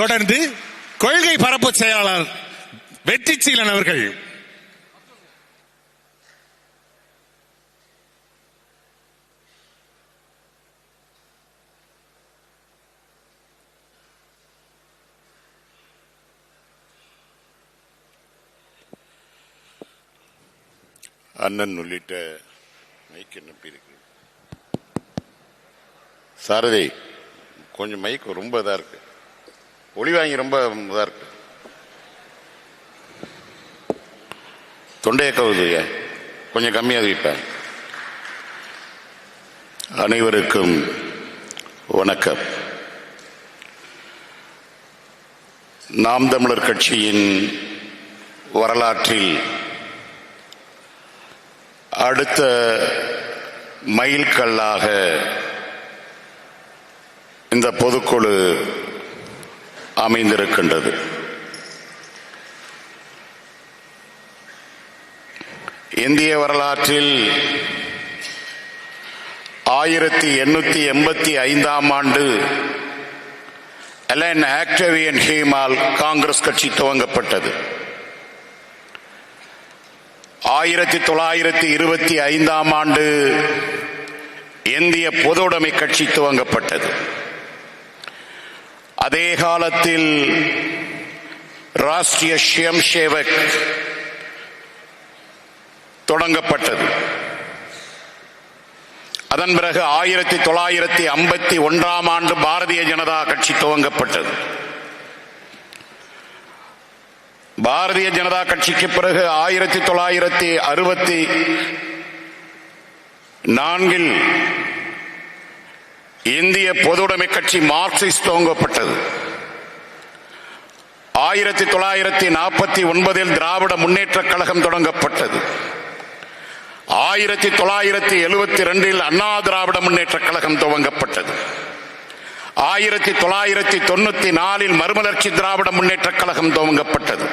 தொடர்ந்து கொள்கை பரப்பு செயலாளர் வெற்றி சீலன் அவர்கள். அண்ணன் உள்ளிட்ட மைக் என்ன இருக்கு சாரதி கொஞ்சம் மைக் ரொம்ப இதா இருக்கு. ஒளி வாங்கி ரொம்ப இதாக இருக்கு. தொண்டைய கவுதுங்க கொஞ்சம் கம்மியாக வைப்பேன் அனைவருக்கும் வணக்கம். நாம் தமிழர் கட்சியின் வரலாற்றில் அடுத்த மைல்கல்லாக இந்த பொதுக்குழு அமைந்திருக்கின்றது. இந்திய வரலாற்றில் ஆயிரத்தி எண்ணூத்தி எண்பத்தி ஐந்தாம் ஆண்டு எலன் ஆக்டவியன் ஹீமால் காங்கிரஸ் கட்சி துவங்கப்பட்டது. ஆயிரத்தி தொள்ளாயிரத்தி இருபத்தி ஐந்தாம் ஆண்டு இந்திய பொதுவுடைமை கட்சி துவங்கப்பட்டது. அதே காலத்தில் ராஷ்டிரிய ஸ்வயம் சேவக் தொடங்கப்பட்டது. அதன் பிறகு ஆயிரத்தி தொள்ளாயிரத்தி ஐம்பத்தி ஒன்றாம் ஆண்டு பாரதிய ஜனதா கட்சி துவங்கப்பட்டது. பாரதிய ஜனதா கட்சிக்கு பிறகு ஆயிரத்தி தொள்ளாயிரத்தி அறுபத்தி நான்கில் இந்திய பொதுவுடைமை கட்சி மார்க்சிஸ்ட் துவங்கப்பட்டது. ஆயிரத்தி தொள்ளாயிரத்தி நாற்பத்தி ஒன்பதில் திராவிட முன்னேற்ற கழகம் தொடங்கப்பட்டது. ஆயிரத்தி தொள்ளாயிரத்தி எழுபத்தி ரெண்டில் அண்ணா திராவிட முன்னேற்ற கழகம் துவங்கப்பட்டது. ஆயிரத்தி தொள்ளாயிரத்தி தொண்ணூத்தி நாலில் மறுமலர்ச்சி திராவிட முன்னேற்ற கழகம் துவங்கப்பட்டது.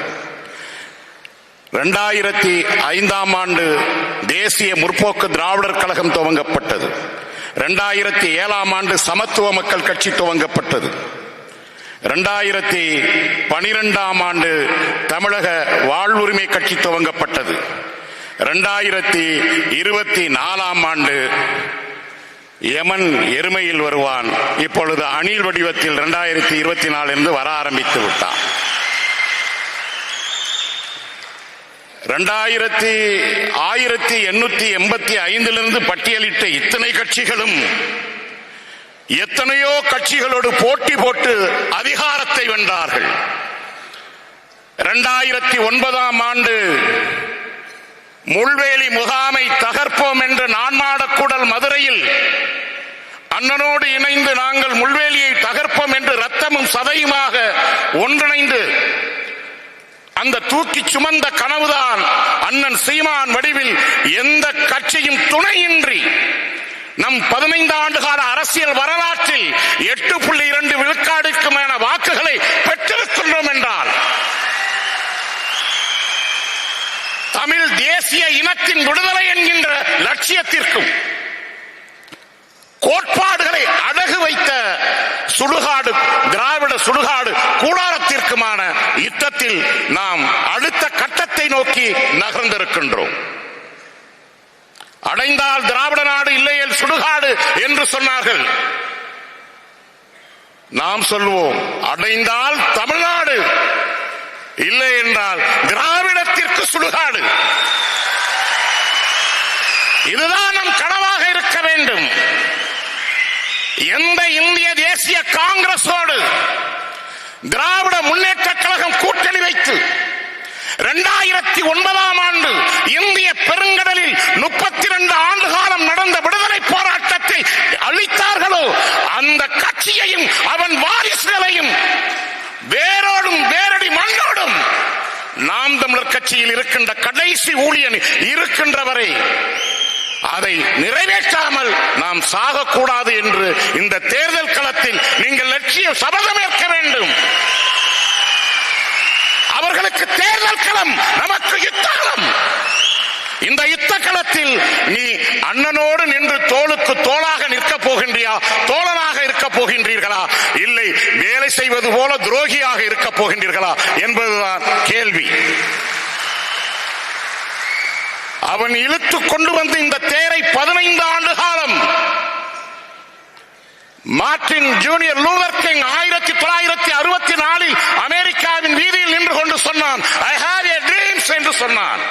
இரண்டாயிரத்தி ஐந்தாம் ஆண்டு தேசிய முற்போக்கு திராவிடர் கழகம் துவங்கப்பட்டது. இரண்டாயிரத்தி ஏழாம் ஆண்டு சமத்துவ மக்கள் கட்சி துவங்கப்பட்டது. இரண்டாயிரத்தி பனிரெண்டாம் ஆண்டு தமிழக வாழ்வுரிமை கட்சி துவங்கப்பட்டது. இரண்டாயிரத்தி இருபத்தி நாலாம் ஆண்டு யமன் எருமையில் வருவான். இப்பொழுது அணில் வடிவத்தில் இரண்டாயிரத்தி இருபத்தி நாலிலிருந்து வர ஆரம்பித்து விட்டான். ரெண்டாயிரத்தி ஆயிரத்தி எண்ணூத்தி எண்பத்தி ஐந்திலிருந்து பட்டியலிட்ட இத்தனை கட்சிகளும் எத்தனையோ கட்சிகளோடு போட்டி போட்டு அதிகாரத்தை வென்றார்கள். இரண்டாயிரத்தி ஒன்பதாம் ஆண்டு முள்வேலி முகாமை தகர்ப்போம் என்று நான்மாடக்கூடல் மதுரையில் அண்ணனோடு இணைந்து நாங்கள் முள்வேலியை தகர்ப்போம் என்று ரத்தமும் சதையுமாக ஒன்றிணைந்து அந்த தூக்கி சுமந்த கனவுதான் அண்ணன் சீமான் வடிவில் எந்த கட்சியும் துணையின்றி நம் பதினைந்து ஆண்டு கால அரசியல் வரலாற்றில் எட்டு புள்ளி இரண்டு விழுக்காடுக்குமான வாக்குகளை பெற்றிருக்கின்றோம் என்றால் தமிழ் தேசிய இனத்தின் விடுதலை என்கின்ற லட்சியத்திற்கும் கோட்பாடுகளை அடகு வைத்த சுடுகாடு திராவிட சுடுகாடு கூடாரத்திற்குமான யுத்தத்தில் நாம் அடுத்த கட்டத்தை நோக்கி நகர்ந்திருக்கின்றோம். அடைந்தால் திராவிட நாடு இல்லையே சுடுகாடு என்று சொன்னார்கள். நாம் சொல்வோம் அடைந்தால் தமிழ்நாடு இல்லை என்றால் திராவிடத்திற்கு சுடுகாடு. இதுதான் நம் கனவாக இருக்க வேண்டும். எந்த இந்திய தேசிய காங்கிரஸோடு திராவிட முன்னேற்ற கழகம் கூட்டணி வைத்து இரண்டாயிரத்தி ஒன்பதாம் ஆண்டு இந்திய பெருங்கடலில் முப்பத்தி ரெண்டு ஆண்டு காலம் நடந்த விடுதலை போராட்டத்தை அளித்தார்களோ அந்த கட்சியையும் அவன் வாரிசுகளையும் வேரோடும் வேரடி மண்ணோடும் நாம் தமிழர் கட்சியில் இருக்கின்ற கடைசி ஊழியன் இருக்கின்றவரை. அதை நிறைவேற்றாமல் நாம் சாகக்கூடாது என்று இந்த தேர்தல் களத்தில் நீங்கள் லட்சியம் சபதம் ஏற்க வேண்டும். அவர்களுக்கு தேர்தல் களம் நமக்கு யுத்தம் இந்த யுத்த களத்தில் நீ அண்ணனோடு நின்று தோளுக்கு தோளாக நிற்க போகின்றியா? தோழனாக இருக்க போகின்றீர்களா? இல்லை வேலை செய்வது போல துரோகியாக இருக்க போகின்றீர்களா? என்பதுதான் கேள்வி. அவன் இழுத்து கொண்டு வந்து இந்த தேரை பதினைந்து ஆண்டு காலம் மார்டின் ஜூனியர் லூலர் கிங் ஆயிரத்தி தொள்ளாயிரத்தி அறுபத்தி நாலில் அமெரிக்காவின் வீதியில் நின்று கொண்டு சொன்னான் ஐ ஹாவ் ஏ ட்ரீம்ஸ் என்று சொன்னான்.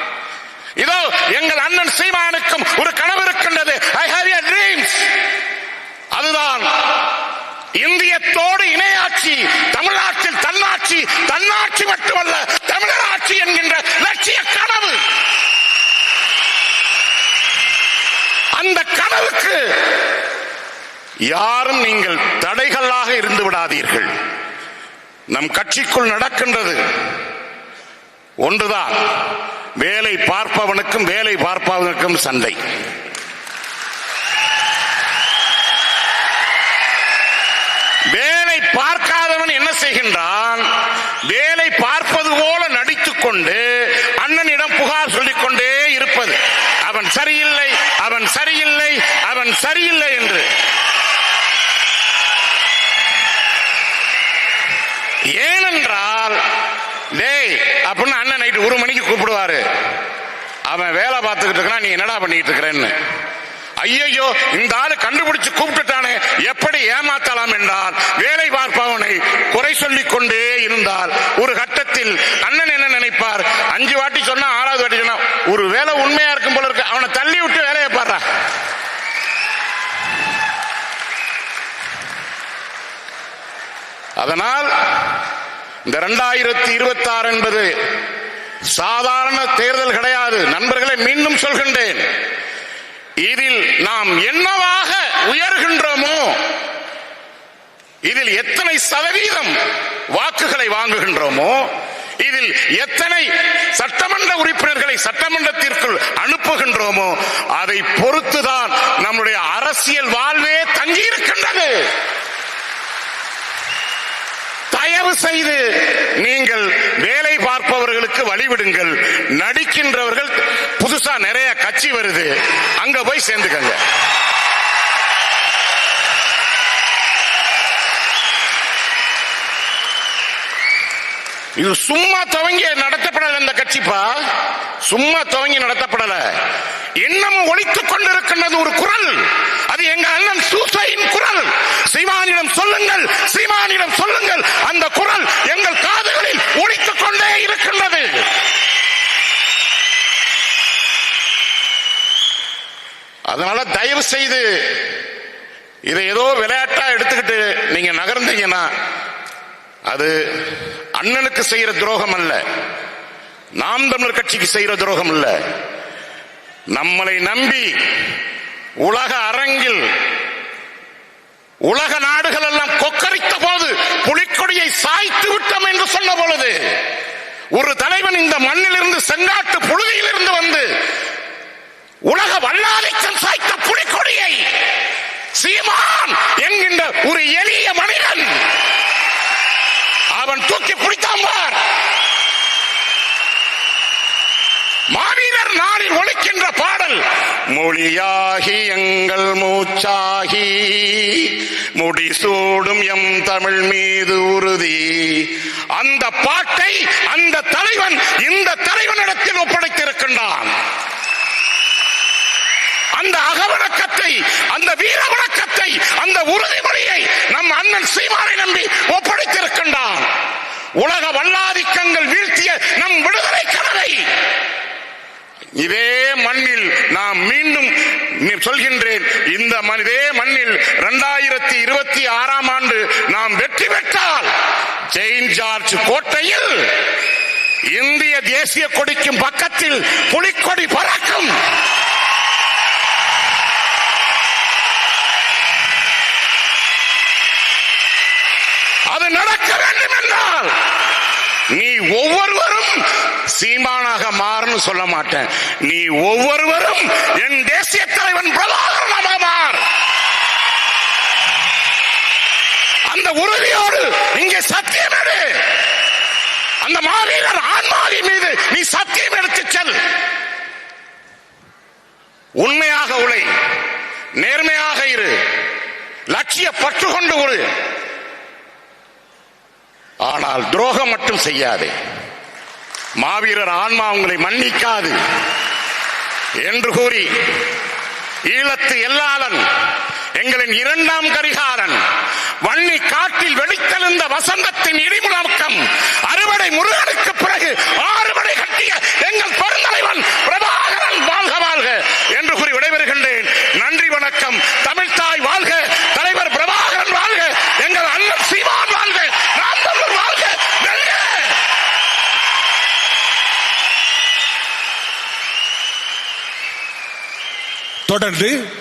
இதோ எங்கள் அண்ணன் சீமானுக்கும் ஒரு கனவு இருக்கின்றது. ஐ ஹாவ் ஏ ட்ரீம்ஸ் அதுதான் இந்தியத்தோடு இணையாட்சி தமிழ்நாட்டில் தன்னாட்சி தன்னாட்சி மட்டுமல்ல தமிழர் ஆட்சி என்கின்ற லட்சிய கனவு. அந்த கனவுக்கு யாரும் நீங்கள் தடைகளாக இருந்து விடாதீர்கள். நம் கட்சிக்குள் நடக்கின்றது. ஒன்றுதான். வேலை பார்ப்பவனுக்கும் வேலை பார்ப்பவனுக்கும் சண்டை. வேலை பார்க்காதவன் என்ன செய்கின்றான்? வேலை பார்ப்பது போல நடித்துக்கொண்டு கொண்டு அண்ணனிடம் புகார் சொல்லிக் கொண்டே இருப்பது அவன் சரியில்லை அவன் சரியில்லை அவன் சரியில்லை என்று ஏனென்றால் டேய் அப்படின்னு அண்ணன் நைட்டு ஒரு மணிக்கு கூப்பிடுவாரு. அவன் வேலை பார்த்துக்கிட்டு இருக்கான் நீ என்னடா பண்ணிட்டு இருக்கிறேன்னு. ஐயையோ இந்த ஆளு கண்டுபிடிச்சு கூப்பிட்டுட்டானே. எப்படி ஏமாத்தலாம் என்றால் வேலை பார்ப்பவனை குறை சொல்லிக் கொண்டே இருந்தால் ஒரு கட்டத்தில் அண்ணன் என்ன நினைப்பார்? அஞ்சு வாட்டி சொன்னா ஆறாவது வாட்டி சொன்னா ஒரு வேலை உண்மையா இருக்கும் போல இருக்கு. அவனை தள்ளி விட்டு வேலையை பாடுறா அதனால் இந்த இரண்டாயிரத்தி இருபத்தி ஆறு என்பது சாதாரண தேர்தல் கிடையாது. நண்பர்களை மீண்டும் சொல்கின்றேன். இதில் நாம் என்னவாக உயர்கின்றோமோ இதில் எத்தனை சதவீதம் வாக்குகளை வாங்குகின்றோமோ இதில் எத்தனை சட்டமன்ற உறுப்பினர்களை சட்டமன்றத்திற்குள் அனுப்புகின்றோமோ அதை பொறுத்துதான் நம்முடைய அரசியல் வாழ்வே தங்கியிருக்கின்றது. தயவு செய்து நீங்கள் வேலை பார்ப்பவர்களுக்கு வழிவிடுங்கள். நடிக்கின்றவர்கள் புதுசா நிறைய கட்சி வருது. அங்க போய் சேர்ந்துக்கங்க. இது சும்மா துவங்கி நடத்தப்படல இந்த கட்சிப்பா? சும்மா துவங்கி நடத்தப்படல. இன்னமும் ஒழித்துக் கொண்டிருக்கின்றது ஒரு குரல். அது எங்க அண்ணன் சூசையின் குரல். சீமானிடம் சொல்லுங்கள். சீமானிடம் சொல்லுங்கள் அந்த குரல் எங்கள் காதுகளில் ஒழித்துக் கொண்டே இருக்கின்றது அதனால தயவு செய்து இதை ஏதோ விளையாட்டா எடுத்துக்கிட்டு நீங்க நகர்ந்தீங்கன்னா அது அண்ணனுக்கு செய்யற துரோகம் அல்ல. நாம் தமிழர் கட்சிக்கு செய்யற துரோகம் அல்ல நம்மளை நம்பி உலக அரங்கில் உலக நாடுகள் எல்லாம் கொக்கரித்த போது புலிக்கொடியை சாய்த்து விட்டோம் என்று சொன்ன பொழுது ஒரு தலைவன் இந்த மண்ணிலிருந்து செங்காட்டு புழுதியிலிருந்து வந்து உலக வல்லாதிக்கம் சாய்த்த புலிக்கொடியை சீமான் என்கின்ற ஒரு எளிய மனிதன் அவன் தூக்கி பிடித்தான் பார். மாவீரர் நாளில் ஒழிக்கின்ற பாடல் மொழியாகி எங்கள் மூச்சாகி முடிசூடும் எம் தமிழ் மீது உறுதி. அந்த பாட்டை அந்த தலைவன் இந்த தலைவனிடத்தில் ஒப்படைத்திருக்கின்றான். அந்த அகவணக்கத்தை அந்த வீரவணக்கத்தை அந்த உறுதிமொழியை நம் அண்ணன் சீமானை நம்பி ஒப்படைத்திருக்கின்றான். உலக வல்லாதிக்கங்கள் வீழ்த்திய நம் விடுதலை கனவை. இதே மண்ணில் நாம் மீண்டும் நீ- சொல்கின்றேன் இந்த மனிதே இதே மண்ணில் இரண்டாயிரத்தி இருபத்தி ஆறாம் ஆண்டு நாம் வெற்றி பெற்றால் செயின்ட் ஜார்ஜ் கோட்டையில் இந்திய தேசிய கொடிக்கும் பக்கத்தில் புலிக்கொடி பறக்கும். அது நடக்க வேண்டும் என்றால் நீ ஒவ்வொருவரும் சீமானாக மாறுன்னு சொல்ல மாட்டேன். நீ ஒவ்வொருவரும் என் தேசிய தலைவன் பிரபாகரனாக மாறு. அந்த உறுதியோடு இங்கே சத்தியம் எடு அந்த மாவீரர் ஆன்மாவி மீது நீ சத்தியம் எடுத்து செல். உண்மையாக உழை நேர்மையாக இரு லட்சிய பற்று கொண்டு உழு ஆனால் துரோகம் மட்டும் செய்யாதே. மாவீரர் ஆன்மா உங்களை மன்னிக்காது என்று கூறி ஈழத்து எல்லாளன் எங்களின் இரண்டாம் கரிகாரன் வன்னி காட்டில் வெடித்தெழுந்த வசந்தத்தின் இடிமுழக்கம் அறுவடை முருகனுக்கு பிறகு ஆறுபடை கட்டிய எங்கள் பெருந்தலைவன் பிரபாகரன் வாழ்க வாழ்க என்று கூறி விடைபெறுகின்றேன் நன்றி வணக்கம் தமிழ்தாய் வாழ்க தலைவர் பிரபாகரன் வாழ்க எங்கள் அண்ணன் சீமான் வாழ்க நாம் தமிழர் வாழ்க வெல்க! தொடர்ந்து